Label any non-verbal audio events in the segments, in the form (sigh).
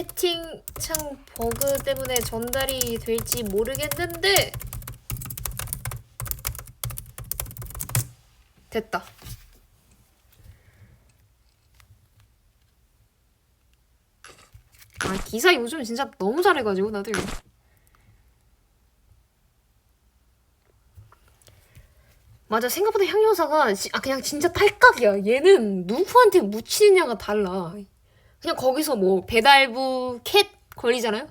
채팅창 버그 때문에 전달이 될지 모르겠는데 됐다. 아 기사 요즘 진짜 너무 잘해가지고 나도. 맞아 생각보다 향료사가 지- 아 그냥 진짜 딸깍이야 얘는 누구한테 묻히느냐가 달라 그냥 거기서 뭐 배달부 캣 걸리잖아요?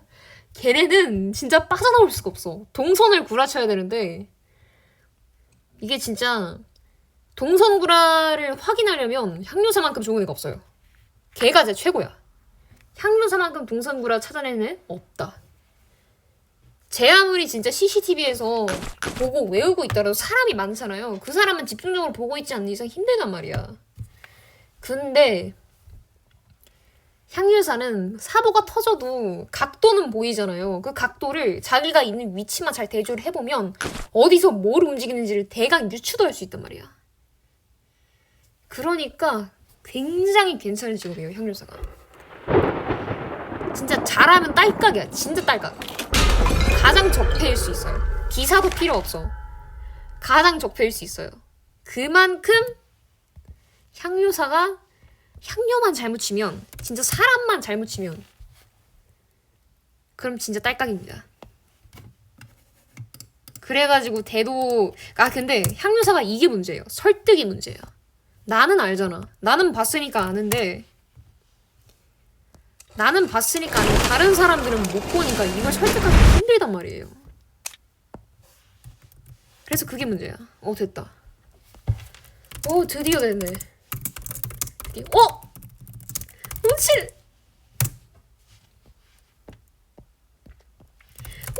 걔네는 진짜 빠져나올 수가 없어. 동선을 구라쳐야 되는데 이게 진짜 동선 구라를 확인하려면 향료사만큼 좋은 애가 없어요. 걔가 진짜 최고야. 향료사만큼 동선 구라 찾아내는 애 없다. 제 아무리 진짜 CCTV에서 보고 외우고 있더라도 사람이 많잖아요. 그 사람은 집중적으로 보고 있지 않는 이상 힘들단 말이야. 근데 향유사는 사고가 터져도 각도는 보이잖아요. 그 각도를 자기가 있는 위치만 잘 대조를 해보면 어디서 뭘 움직이는지를 대강 유추도 할 수 있단 말이야. 그러니까 굉장히 괜찮은 직업이에요, 향유사가. 진짜 잘하면 딸깍이야. 진짜 딸깍. 가장 적폐일 수 있어요. 기사도 필요 없어. 가장 적폐일 수 있어요. 그만큼 향료사가 향료만 잘못 치면 진짜 사람만 잘못 치면 그럼 진짜 딸깍입니다. 그래가지고 대도 아 근데 향료사가 이게 문제예요. 설득이 문제야. 나는 알잖아. 나는 봤으니까 아는데 나는 봤으니까 아는데 다른 사람들은 못 보니까 이걸 설득하기 힘들단 말이에요. 그래서 그게 문제야. 어 됐다. 오 드디어 됐네. 드디어. 어? 온실.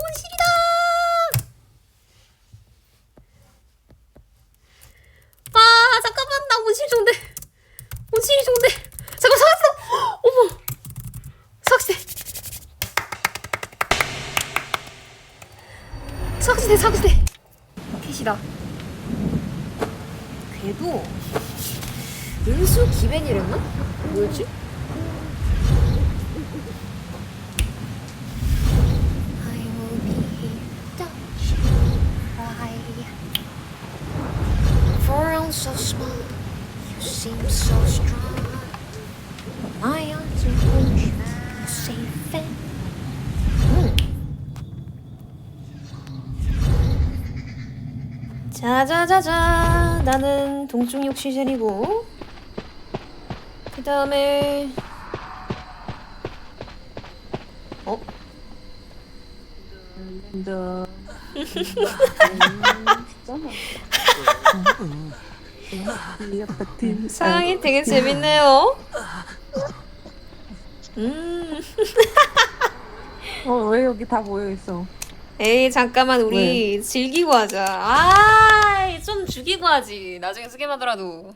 온실이다. 아 잠깐만 나 온실 좋은데. 온실이 좋은데. 잠깐 살았어. 어머. 석시대. 석시대 석시대. 캣이다. 궤도 은수 기벤이랬나? 뭐였지? 자자자자 나는 동중역 시즌이고 그 다음에. 어? 상황이 되게 재밌네요. 음. (laughs) 어, 왜 여기 다 모여 있어? 에이 잠깐만 우리 즐기고 하자. 아좀 죽이고 하지. 나중에 쓰게 하더라도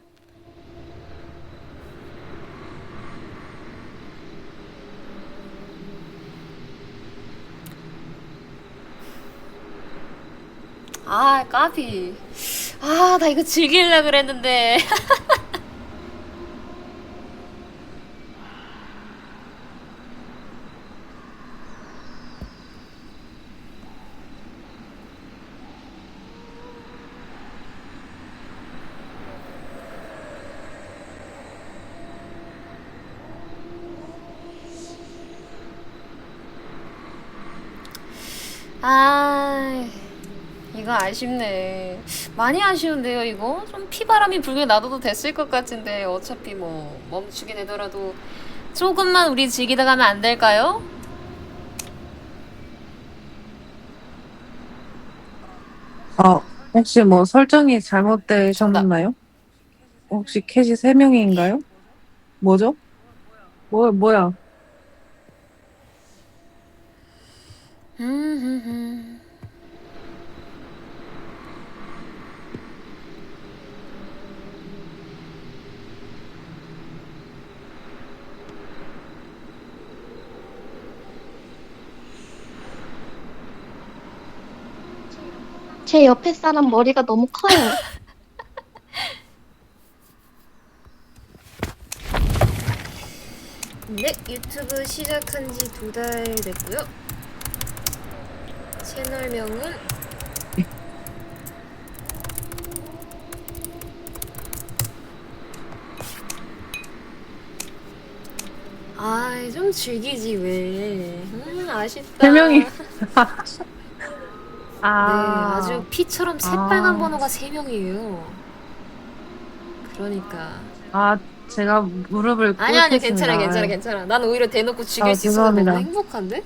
아 까비. 아 나 이거 즐길라 그랬는데. (laughs) 아 이거 아쉽네 많이 아쉬운데요 이거 좀 피바람이 불게 놔둬도 됐을 것 같은데 어차피 뭐 멈추게 되더라도 조금만 우리 즐기다 가면 안 될까요? 아, 혹시 뭐 설정이 잘못되셨나요? 혹시 캣이 세명인가요 뭐죠? 뭐, 뭐야? 음, 제 옆에 사람 머리가 너무 커요. (laughs) 네, 유튜브 시작한 지 두 달 됐고요. 채널명은 (laughs) 아, 좀 즐기지 왜? 음, 아쉽다. 세 명이. (laughs) 네, 아, 아주 피처럼 새빨간 아. 번호가 세 명이에요. 그러니까. 아, 제가 무릎을 아니 아니. 괜찮아 괜찮아 괜찮아. 난 오히려 대놓고 죽일 아, 수 있어서 너무 죄송합니다. 행복한데?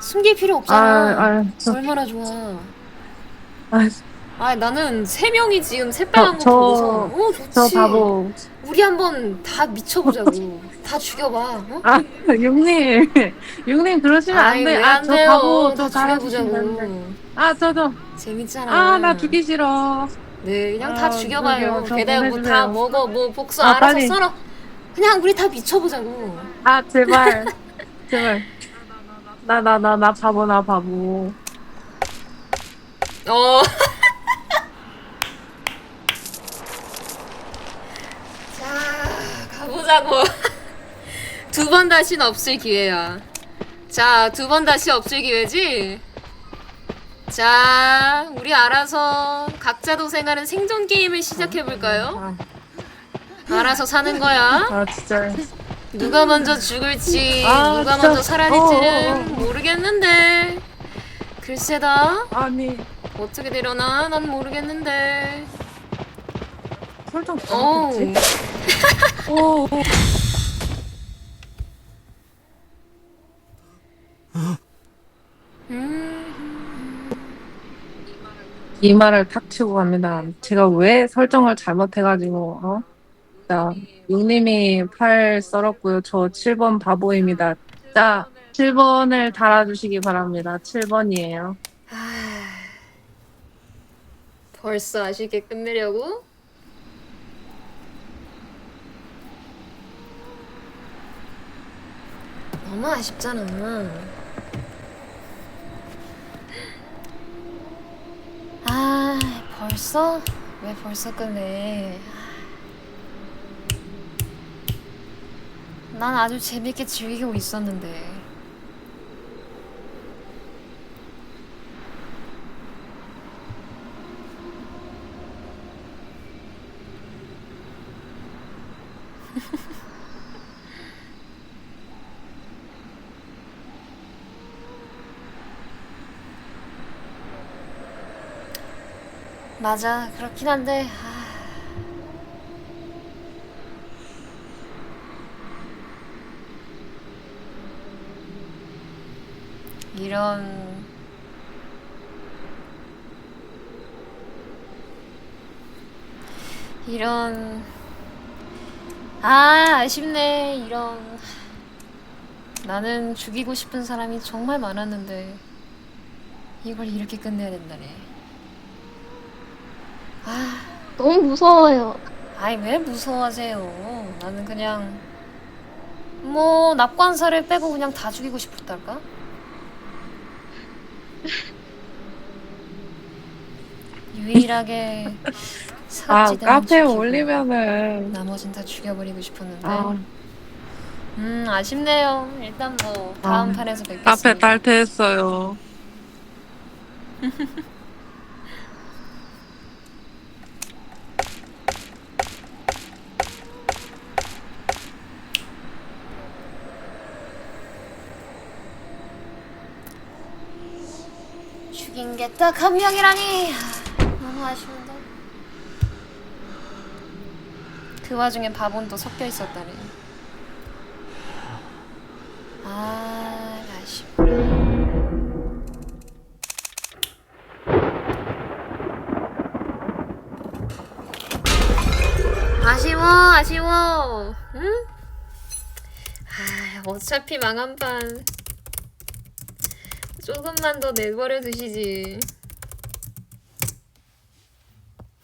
숨길 필요 아, 없잖아. 아, 저, 얼마나 좋아. 아, 아 나는 세 명이 지금 새빨간 거 저- 보고서 어 좋지. 저 바보. 우리 한번 다 미쳐보자고. (laughs) 다 죽여봐. 어? 아, 육님, 육님 그러시면 안 아이, 돼. 왜 아, 안 저 돼요? 바보, 저. 죽여보자고. 아, 저, 저. 재밌잖아. 아, 나 죽기 싫어. 네, 그냥 아, 다 죽여봐요. 그러게요. 저 배달 뭐다 보내주세요. 먹어, 뭐 복수 아, 알아서 빨리. 썰어. 그냥 우리 다 미쳐보자고. 아, 제발. (laughs) 제발. 나, 나, 나, 나 바보, 나 바보. 어. (laughs) 자, 가보자고. 두 번 다시는 없을 기회야. 자, 두 번 다시 없을 기회지? 자, 우리 알아서 각자 도생하는 생존 게임을 시작해볼까요? 아, 알아서 사는 거야. 아 진짜. 누가 먼저 죽을지, 아, 누가 진짜. 먼저 사라질지는 어, 어, 어. 모르겠는데. 글쎄다. 아니, 어떻게 되려나? 난 모르겠는데. 설정 어우. 잘못했지? (laughs) 오, 오. 음. 이 말을 탁 치고 갑니다. 제가 왜 설정을 잘못해가지고, 어? 자, 육님이 8 썰었고요. 저 7번 바보입니다. 자, 7번을 달아주시기 바랍니다. 7번이에요. 아, 벌써 아쉽게 끝내려고? 너무 아쉽잖아. 아, 벌써? 왜 벌써 끝내? 난 아주 재밌게 즐기고 있었는데. 맞아, 그렇긴 한데. 아... 이런. 이런. 아 아쉽네 이런. 나는 죽이고 싶은 사람이 정말 많았는데 이걸 이렇게 끝내야 된다네 아 너무 무서워요. 아이 왜 무서워하세요? 나는 그냥 뭐 납관사를 빼고 그냥 다 죽이고 싶었달까? 유일하게 아, 카페에 지키고 올리면은, 나머진 다 죽여버리고 싶었는데. 아, 음 아쉽네요. 일단 뭐 다음 아, 판에서 뵙겠습니다. 카페 탈퇴했어요. (laughs) 죽인 게딱한 명이라니. 하, 너무 아쉬운데. 그 와중에 바본도 섞여 있었다니. 아 아쉽구나 아쉬워 아쉬워. 응? 아 어차피 망한 판 조금만 더 내버려 두시지.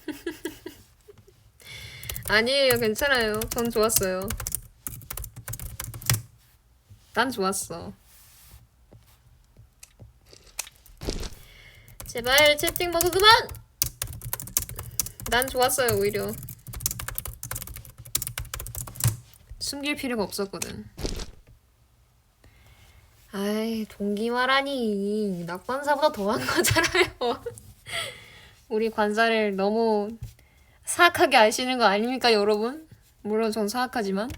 (laughs) 아니에요, 괜찮아요. 전 좋았어요. 난 좋았어. 제발 채팅 버그 그만! 난 좋았어요, 오히려. 숨길 필요가 없었거든. 아이 동기말하니 낙관사보다 더한 거잖아요. (laughs) 우리 관사를 너무 사악하게 아시는 거 아닙니까 여러분? 물론 전 사악하지만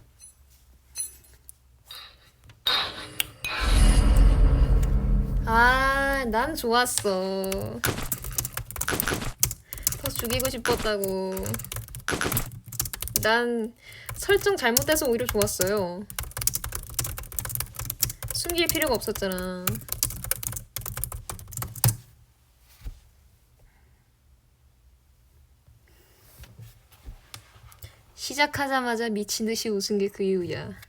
아, 난 좋았어. 더 죽이고 싶었다고. 난 설정 잘못돼서 오히려 좋았어요. 숨길 필요가 없었잖아. 시작하자마자 미친 듯이 웃은 게 그 이유야.